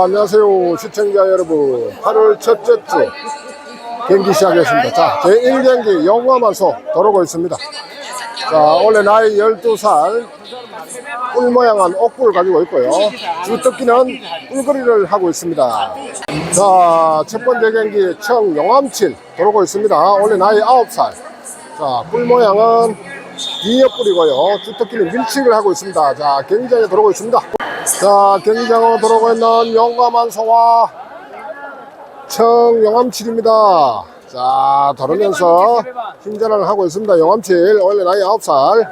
자, 안녕하세요. 시청자 여러분. 8월 첫째 주 경기 시작했습니다. 자, 제1경기 영화만소 돌아오고 있습니다. 자, 원래 나이 12살 꿀 모양한 옥불을 가지고 있고요. 주특기는 꿀거리를 하고 있습니다. 자, 첫 번째 경기 청용암칠 돌아오고 있습니다. 원래 나이 9살. 자, 꿀 모양은 비녀뿔이고요. 주특기는 밀치기를 하고 있습니다. 자, 경기장에 들어오고 있습니다. 자, 경기장으로 들어오고 있는 용감한 소와 청용암칠입니다. 자, 다루면서 힘전환을 하고 있습니다. 용암칠, 원래 나이 9살.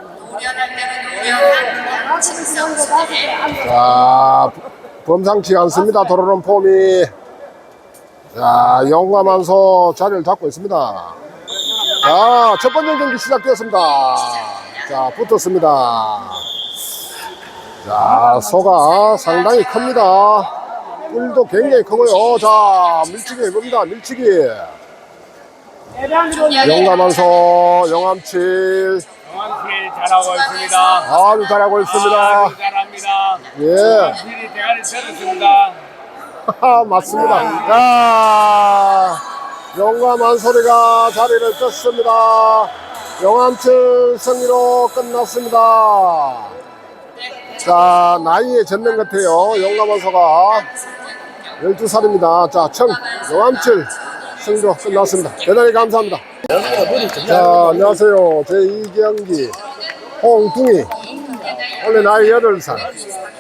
자, 범상치 않습니다. 도로는 폼이. 자, 용감한 소 자리를 잡고 있습니다. 자, 첫 번째 경기 시작되었습니다. 자, 붙었습니다. 자, 소가 상당히 큽니다. 뿔도 굉장히 크고요. 자, 밀치기 해봅니다. 밀치기. 용감한 소, 용암칠. 정한필 잘하고 있습니다. 아주 잘하고 있습니다. 아주 잘합니다. 예, 정한필이 대가리 쳤습니다. 맞습니다. 자, 용감한 소리가 자리를 떴습니다. 용암칠 승리로 끝났습니다. 자, 나이에 젖는 것 같아요. 용감한 소가 12살입니다. 자, 청, 용암칠 승리로 끝났습니다. 대단히 감사합니다. 자, 안녕하세요. 제2경기 홍둥이. 원래 나이 8살.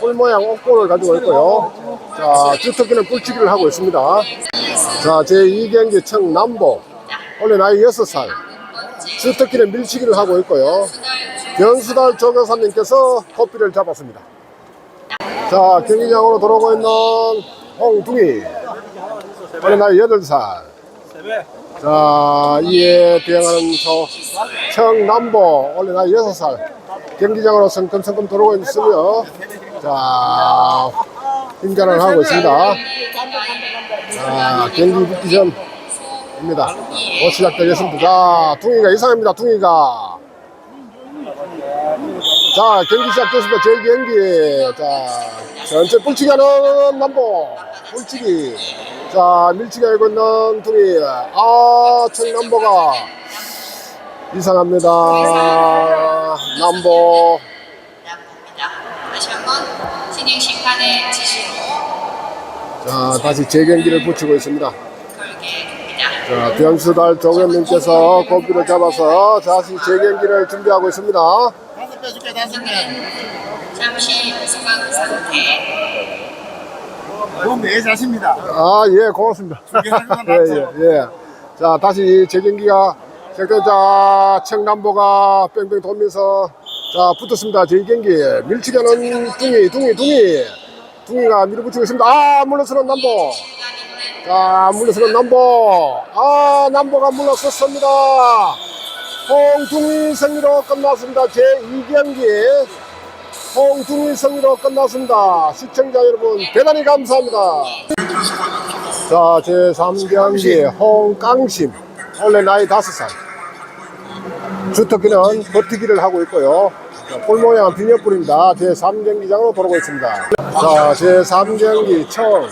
뿔 모양 옥골을 가지고 있고요. 자, 주특기는 뿔치기를 하고 있습니다. 자, 제2경기 청남보. 원래 나이 6살. 주특기는 밀치기를 하고 있고요. 변수달 조교사님께서 커피를 잡았습니다. 자, 경기장으로 들어오고 있는 홍둥이. 원래 나이 8살. 자, 이에 대응하는 저 청남보. 원래 나이 6살. 경기장으로 성큼성큼 들어오고 있으며, 자, 힘전을 하고 있습니다. 자, 경기 붙기 전입니다. 곧 시작되겠습니다. 자, 둥이가 이상입니다. 둥이가. 자, 경기 시작됐습니다. 제 경기. 자, 전체 뿔치기 하는 남보. 뿔치기. 자, 밀치기 알고 있는 둥이. 아, 청남보가 이상합니다. 남보. 다시 한번 진행 심판의 지시로 자, 다시 재경기를 붙이고 있습니다. 자, 변수달 조경님께서 고기를 잡아서 다시 재경기를 준비하고 있습니다. 잠시 소강 상태 내 자신입니다. 아, 예, 고맙습니다. 예, 예, 예. 자, 다시 재경기가 시작되자 청남보가 뺑뺑 돌면서 자, 붙었습니다. 재경기. 밀치기하는 둥이, 둥이, 둥이. 둥이가 밀어붙이고 있습니다. 아, 물러서는 남보. 자, 물러서는 남보. 아, 남보가 물러섰습니다. 홍둥이 승리로 끝났습니다. 제2경기. 홍둥이 승리로 끝났습니다. 시청자 여러분, 대단히 감사합니다. 자, 제3경기 홍깡심. 원래 나이 5살. 주특기는 버티기를 하고 있고요. 자, 볼 모양은 비녀뿔입니다. 제3경기장으로 돌아오고 있습니다. 자, 제3경기 청.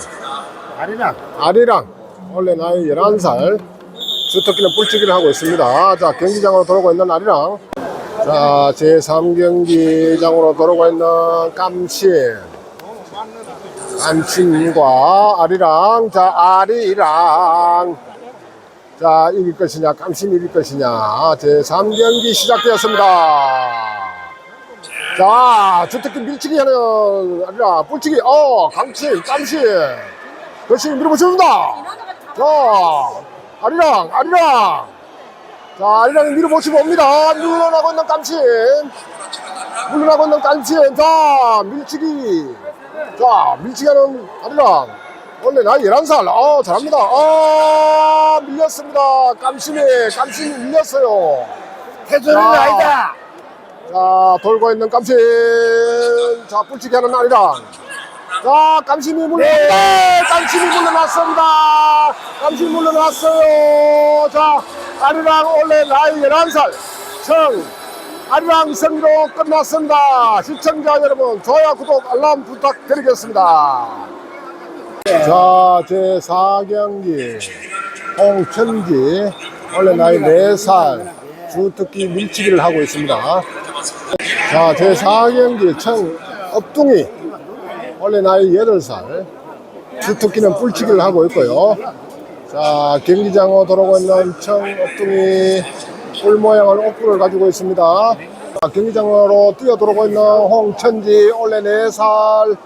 아니나 아리랑 원래 나이 11살 주특기는 뿔치기를 하고 있습니다. 자 경기장으로 돌아오고 있는 아리랑. 자 제3경기장으로 돌아오고 있는 깜신 깜신과 아리랑. 자 아리랑. 자 이길 것이냐 깜신 이길 것이냐. 제3경기 시작되었습니다. 자 주특기 밀치기 하는 아리랑 뿔치기. 어 강신 깜신 그렇지 밀어붙여준다. 자 아리랑 아리랑. 자 아리랑이 밀어붙이고 옵니다. 물러나고 있는 깜친 물러나고 있는 깜친 자 밀치기. 자 밀치기 하는 아리랑. 원래 나이 11살. 아 잘합니다. 아 밀렸습니다. 깜신이 깜신이 밀렸어요. 자. 아니다. 자 돌고 있는 깜신. 자 뿔치기 하는 아리랑 자, 깜심이 물러, 네, 깜심이 물러났습니다. 깜심이 물러났어요. 자, 아리랑 원래 나이 11살, 청, 아리랑 승리로 끝났습니다. 시청자 여러분, 좋아요, 구독, 알람 부탁드리겠습니다. 자, 제 4경기 홍천지 원래 나이 4살 주특기 밀치기를 하고 있습니다. 자, 제 4경기 청 업둥이 원래 나이 8살 주특기는 뿔치기를 하고 있고요. 자, 경기장으로 돌아오고 있는 청업둥이 뿔 모양을 옥구를 가지고 있습니다. 자, 경기장으로 뛰어 들어오고 있는 홍천지 원래 4살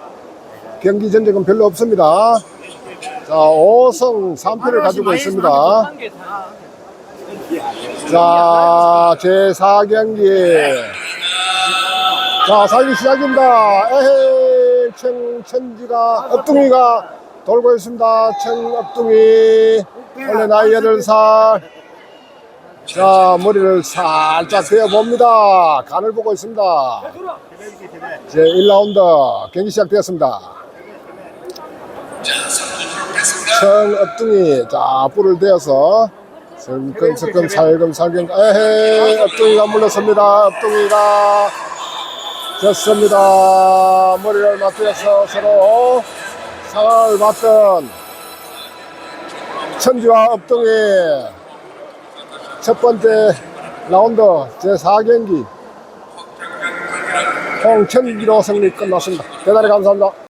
경기 전적은 별로 없습니다. 자, 5승 3패를 가지고 있습니다. 자, 제4경기. 자, 사기 시작입니다. 에헤이, 청천지가, 업둥이가 돌고 있습니다. 청업둥이. 원래 나이 8살. 자, 머리를 살짝 대어봅니다. 간을 보고 있습니다. 제 1라운드 경기 시작되었습니다. 청업둥이 자 뿔을 대어서 슬금슬금 살금살금 에헤이 업둥이가 물렀습니다 업둥이가 졌습니다. 머리를 맞대서 서로 상을 받던 천지와 업둥이 첫 번째 라운드 제4경기 홍천기로 승리 끝났습니다. 대단히 감사합니다